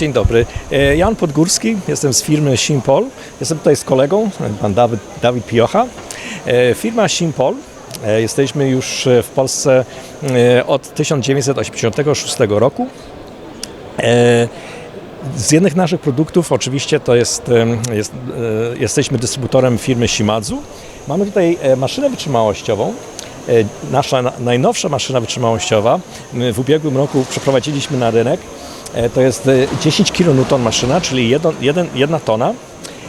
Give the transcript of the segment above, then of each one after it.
Dzień dobry. E, Jan Podgórski, jestem z firmy Simpol. Jestem tutaj z kolegą, pan Dawid, Dawid Piocha. E, Firma Simpol. e, Jesteśmy już w Polsce od 1986 roku. Z jednych naszych produktów oczywiście to jest, jest jesteśmy dystrybutorem firmy Shimadzu. Mamy tutaj maszynę wytrzymałościową. Nasza na- najnowsza maszyna wytrzymałościowa my w ubiegłym roku przeprowadziliśmy na rynek. E, To jest e, 10 kN maszyna, czyli jedna tona.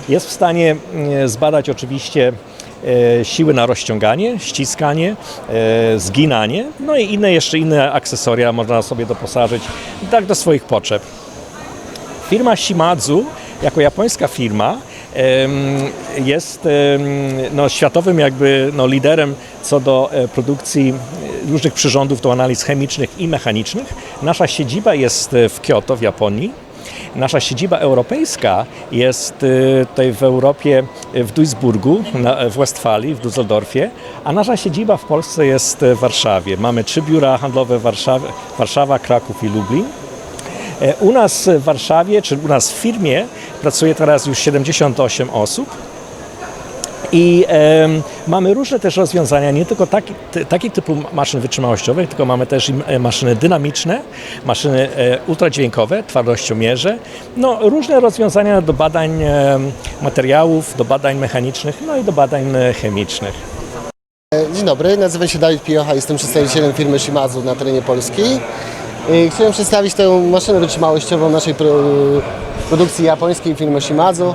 Jest w stanie mm, zbadać oczywiście e, siły na rozciąganie, ściskanie, e, zginanie, no i inne jeszcze inne akcesoria można sobie doposażyć tak do swoich potrzeb. Firma Shimadzu, jako japońska firma, jest no, światowym jakby no, liderem co do e, produkcji e, różnych przyrządów do analiz chemicznych i mechanicznych. Nasza siedziba jest e, w Kyoto w Japonii. Nasza siedziba europejska jest e, tutaj w Europie, e, w Duisburgu, w Westfalii, w Düsseldorfie, a nasza siedziba w Polsce jest w Warszawie. Mamy trzy biura handlowe w Warszawie, Warszawa, Kraków i Lublin. U nas w Warszawie, czy u nas w firmie pracuje teraz już 78 osób. I em, mamy różne też rozwiązania, nie tylko taki, taki typu maszyn wytrzymałościowych, tylko mamy też e, maszyny dynamiczne, maszyny e, ultradźwiękowe, twardościomierze, no różne rozwiązania do badań em, materiałów, do badań mechanicznych, no i do badań e, chemicznych. Dzień dobry, nazywam się Dawid Piocha, jestem przedstawicielem firmy Shimadzu na terenie Polski. Chciałem przedstawić tę maszynę wytrzymałościową naszej pro, produkcji japońskiej firmy Shimadzu, em,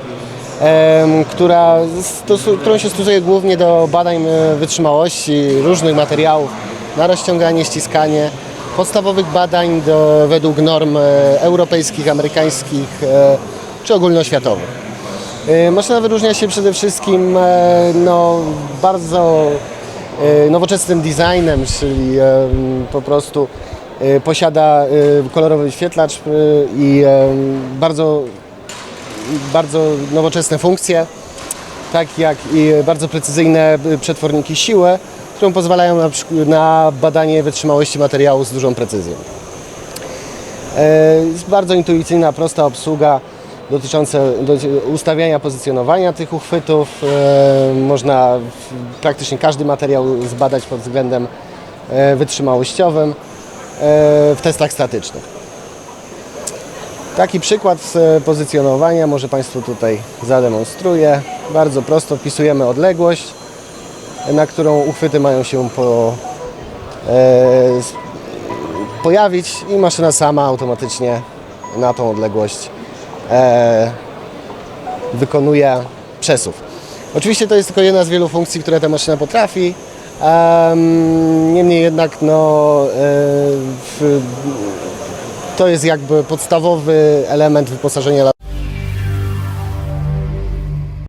która którą się stosuje głównie do badań wytrzymałości różnych materiałów na rozciąganie, ściskanie, podstawowych badań do, według norm e, europejskich, amerykańskich e, czy ogólnoświatowych. E, Maszyna wyróżnia się przede wszystkim no, bardzo nowoczesnym designem, czyli po prostu posiada kolorowy wyświetlacz i bardzo, bardzo nowoczesne funkcje, tak jak i bardzo precyzyjne e, przetworniki siły, które pozwalają na, na badanie wytrzymałości materiału z dużą precyzją. E, Jest bardzo intuicyjna, prosta obsługa dotycząca do, ustawiania pozycjonowania tych uchwytów. E, Można praktycznie każdy materiał zbadać pod względem e, wytrzymałościowym w testach statycznych. Taki przykład e, pozycjonowania może Państwu tutaj zademonstruję. Bardzo prosto wpisujemy odległość, na którą uchwyty mają się po, e, pojawić i maszyna sama automatycznie na tą odległość e, wykonuje przesuw. Oczywiście to jest tylko jedna z wielu funkcji, które ta maszyna potrafi. Em, niemniej jednak no, e, w, to jest jakby podstawowy element wyposażenia